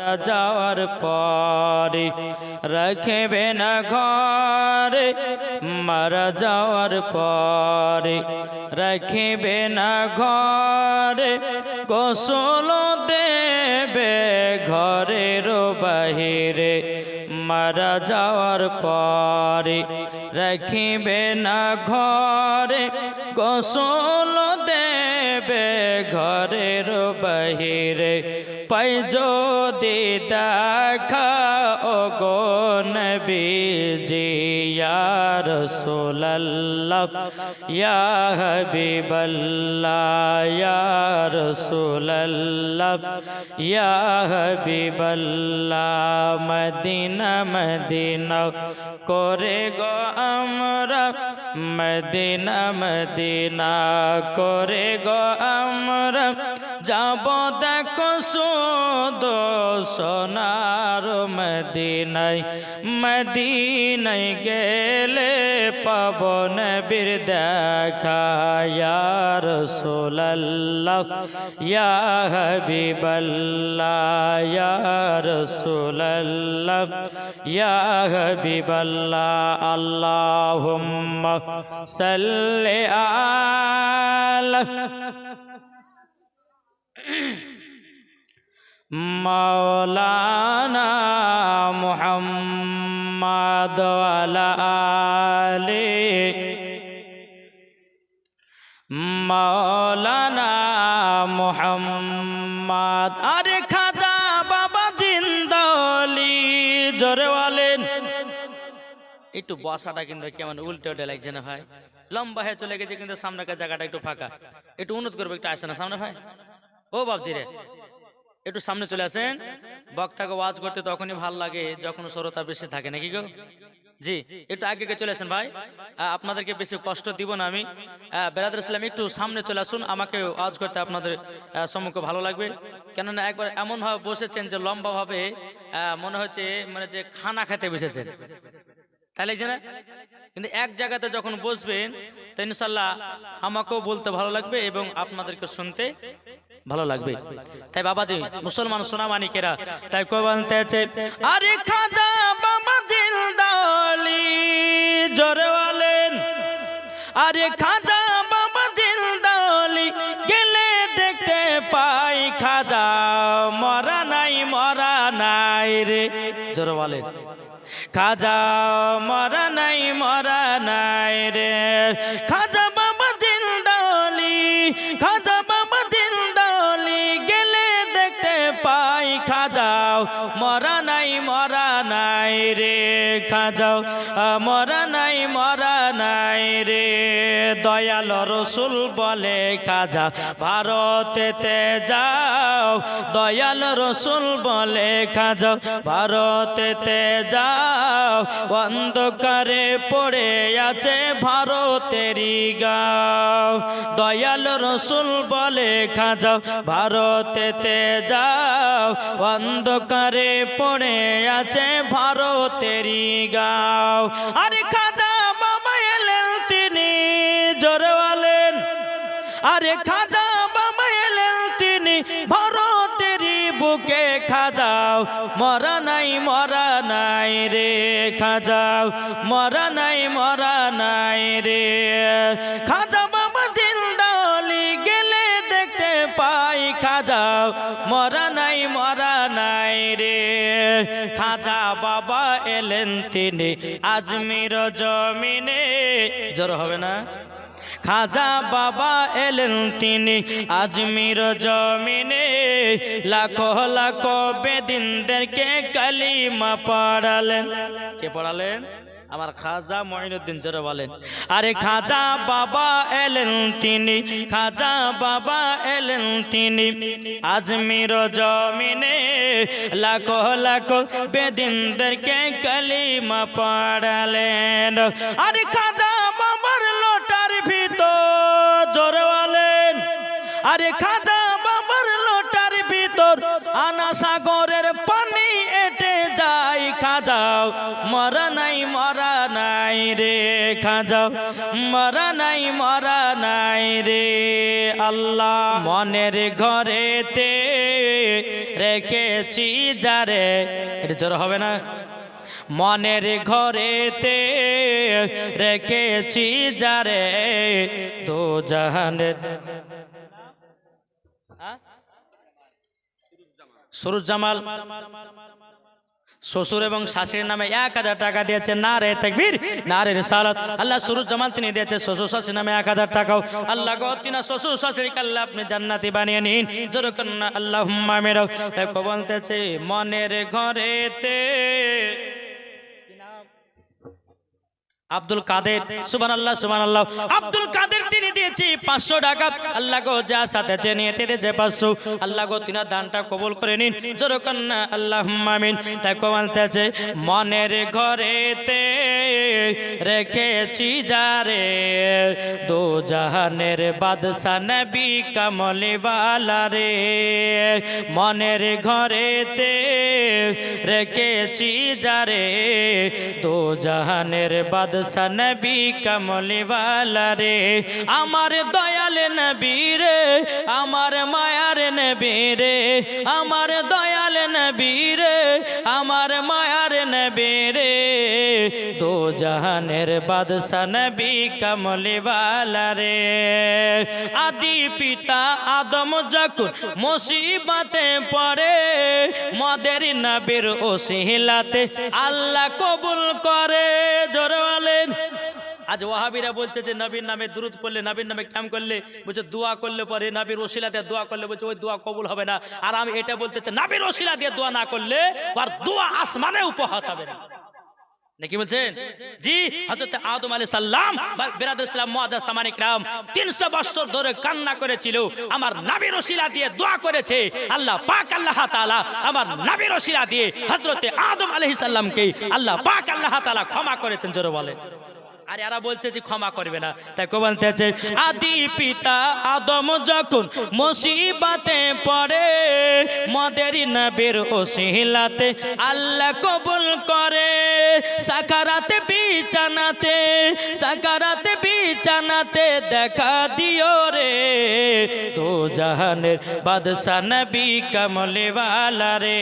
মারা যাওয়ার পরে রাখবে না ঘরে। মারা যাওয়ার পরে রাখবে না ঘরে। গোসল দেবে ঘরের বাহিরে। মারা যাওয়ার পরে রাখিবে না ঘরে। গোসল দেবে ঘরের বাহিরে। পাই যদি দেখা ও গো নবীজি ইয়া রাসূলুল্লাহ ইয়া হাবিবাল্লাহ ইয়া রাসূলুল্লাহ ইয়া হাবিবাল্লাহ মদিনা মদিনা করে গো আমরা মদিনা মদিনা করে গো আমরা যাব দেখো সুদ সোনার মদিনায়। মদিনায় গেলে পাবন বীর দেখা। ইয়ার সোল্লাহ ইয়া হাবিবাল্লাহ ইয়ার সোল্লাহ ইয়া হাবিবাল্লাহ। আল্লাহুম্মা সাল্লি আলা মাওলানা মুহাম্মাদ মাওলানা মুহাম্মাদ। আরে খাজা বাবা জিন্দালি, জোরে বলেন। একটু বসাটা কিন্তু কেমন উল্টে উল্টে লাগছে না ভাই? লম্বা হয়ে চলে গেছে কিন্তু সামনে জায়গাটা একটু ফাঁকা। একটু উন্নত করব, একটু আসে না সামনে ভাই? ও বাবজি রে। একটু সামনে চলে আসেন। বক্তাকে ওয়াজ করতে তখনই ভালো লাগে যখন শ্রোতা বেশি থাকে নাকি গো? জি একটু আগে চলে আসেন ভাই। আপনাদেরকে বেশি কষ্ট দিব না আমি। আহ, বেরাদুল ইসলাম একটু সামনে চলে আসুন। আমাকে ওয়াজ করতে আপনাদের সম্মুখে ভালো লাগবে। কেননা একবার এমনভাবে বসেছেন যে লম্বা ভাবে আহ, মনে হচ্ছে মানে যে খানা খেতে বসেছেন। তাহলে যে না কিন্তু এক জায়গাতে যখন বসবেন তো ইনশাল্লাহ আমাকেও বলতে ভালো লাগবে এবং আপনাদেরকে শুনতে ভালো লাগবে। তাই বাবা বাবাজি মুসলমান সোনামানিকেরা তাই কই বলতে আছে আরে খাজা বাবা জিন্দালি জোরে বলেন আরে খাজা বাবা জিন্দালি গেলে দেখতে পাই খাজা মরা নাই মরা নাই রে। জোরে বলেন খাজা মরা নাই মরা নাই রে। খাজা বাবা জিন্দালি খাজা মরা নাই মরা নাই রে খাজাও। মরা নাই দয়াল রসুল বলে, খাজা ভারতেতে যাও। দয়াল রসুল বলে, খাজা ভারতেতে যাও। অন্ধকারে পড়ে আছে ভারতেরই গাও। দয়াল রসুল বলে খাজাও ভারতেতে যাও। অন্ধকারে পড়ে আছে ভারতেরই গাও। আরে খাজা আরে খাজা বাবা এলেন তিনি ভারতেরই বুকে খাজাও মরা নাই মরা নাই রে খাজাও মরা নাই মরা নাই রে। খাজা বাবা জিন্দালি গেলে দেখতে পাই খাজাও মরা নাই মরা নাই রে। খাজা বাবা এলেন তিনি, আজমির জমিনে। জোর হবে না? খাজা বাবা এলেন তিনি আজমির জমিনে। লাখো লাখো বেদিনদেরকে কালিমা পড়ালেন। কে পড়ালেন? আমার খাজা মঈনুদ্দিন, জোরে বলেন। আরে খাজা বাবা এলেন তিনি, খাজা বাবা এলেন তিনি আজমির জমিনে। লাখো লাখো বেদিনদেরকে কালিমা পড়ালেন। আরে খাজা আরে খাজা বাবার লোটার ভিতর আনা সাগরের পানি এটে যায়, খাজাও। মরা নাই মরা নাই রে, খাজাও। মরা নাই মরা নাই রে, আল্লাহ। মনের ঘরেতে রেখেছি যারে। এটা জোর হবে না? মনের ঘরেতে রেখেছি যারে। দো জাহানের সুরুজ জামাল শ্বশুর এবং শাশুড়ির নামে এক হাজার টাকা দিয়েছে না রে তেকবীর না রে রিসালত। আল্লাহ সুরুজ জামাল তিনি দিয়েছে শ্বশুর শাশুড়ির নামে এক হাজার টাকাও। আল্লাহ গো, তিনি শ্বশুর শাশুড়ি কাল্লা আপনি জান্নাতি বানিয়ে নিন। যেরকম আল্লাহ মেরাও তাই বলতেছে, মনের ঘরেতে আব্দুল কাদের সুবান আল্লাহ সুবান আল্লাহ আব্দুল কাদের তিনি দিয়েছি পাঁচশো টাকা। আল্লাহ গো, যা সাথে যে নিয়ে দিয়েছে পাঁচশো। আল্লাহ গো, তিনার দানটা কবুল করে নিন। যেরকম আল্লাহ মামিন তাই কমালতেছে মনের ঘরেতে রেখেছি যারে। দো জাহানের বাদশা নবী কামলিওয়ালা রে। মনের ঘরেতে রেখেছি যারে। দো জাহানের বাদশা নবী কামলিওয়ালা রে। আমার দয়াল নবী রে, আমার মায়ার নবী রে। আমার দয়াল নবী রে, আমার মায়ার নবী রে। দো জাহানের বাদশা নবী কামলিওয়ালা রে। আদি পিতা আদম যখন মুসিবতে পড়ে, মদের নবীর ওসিলাতে আল্লাহ কবুল করে। জোরে বলেন আজ ওয়াহাবিরা বলছে যে নবীর নামে দুরুদ পড়লে নবীর নামে ক্যাম করলে, বলছে দোয়া করলে পরে নবীর দিয়ে দোয়া করলে বলছে ওই দোয়া কবুল হবে না। আর আমি এটা বলতে চাই, নবীর ওসিলা দিয়ে দোয়া না করলে আর দোয়া আসমানে উপহাস হবে না। নাকি বলছেন? জি, হযরত আদম আলাইহিস সালাম বিরাদুল ইসলাম, মুআদ্দাস সামানিক রাম 300 বছর ধরে কান্না করেছিল, আমার নবীর ওসিলা দিয়ে দোয়া করেছে, আল্লাহ পাক, আল্লাহ তাআলা আমার নবীর ওসিলা দিয়ে হযরত আদম আলাইহিস সালামকে আল্লাহ পাক, আল্লাহ তাআলা ক্ষমা করেছেন, জোরে বলে আর এরা বলছে যে ক্ষমা করবে না। তাই কো বলতেছে আদি পিতা আদম যখন মুসিবতে পড়ে, মদের নবীর ওসিলাতে আল্লাহ কবুল করে। সাকারাতে, বিছানাতে সাকারাতে, বিছানাতে দেখা দিও রে। তো জাহানের বাদশা নবী কমলেওয়ালা রে।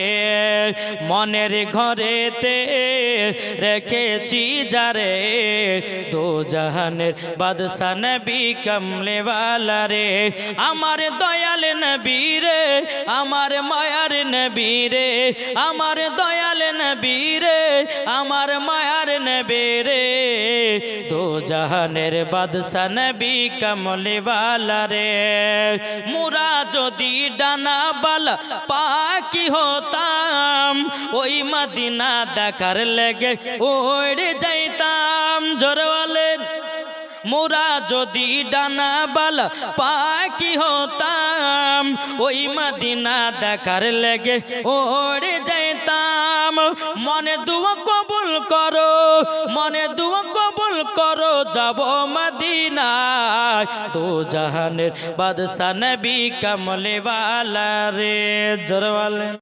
মনের ঘরেতে রেখেছি যারে। দো জাহানের বাদশা নবী কমলেওয়ালা রে। আমার দয়াল নবী রে, আমার মায়ার নবী রে। আমার দয়াল নবী রে, আমার মায়ার নবী রে। দো জাহানের বাদশা নবী কমলেওয়ালা রে। মুরা যদি ডানা বালা পাকি হতাম, ওই মদিনা দেখার লেগে ওড়ে যাইতাম। জোরওয়ালেন মোরা যদি ডানা বালা পাকি হতাম, ওই মদিনা দেখার লেগে ওড়ে যাইতাম। মনে দুয়া কবুল করো, মনে দুয়া কবুল করো, যাব মদিনায়। দু জাহানের বাদশা নবী কমলে রে, জরওয়ালে।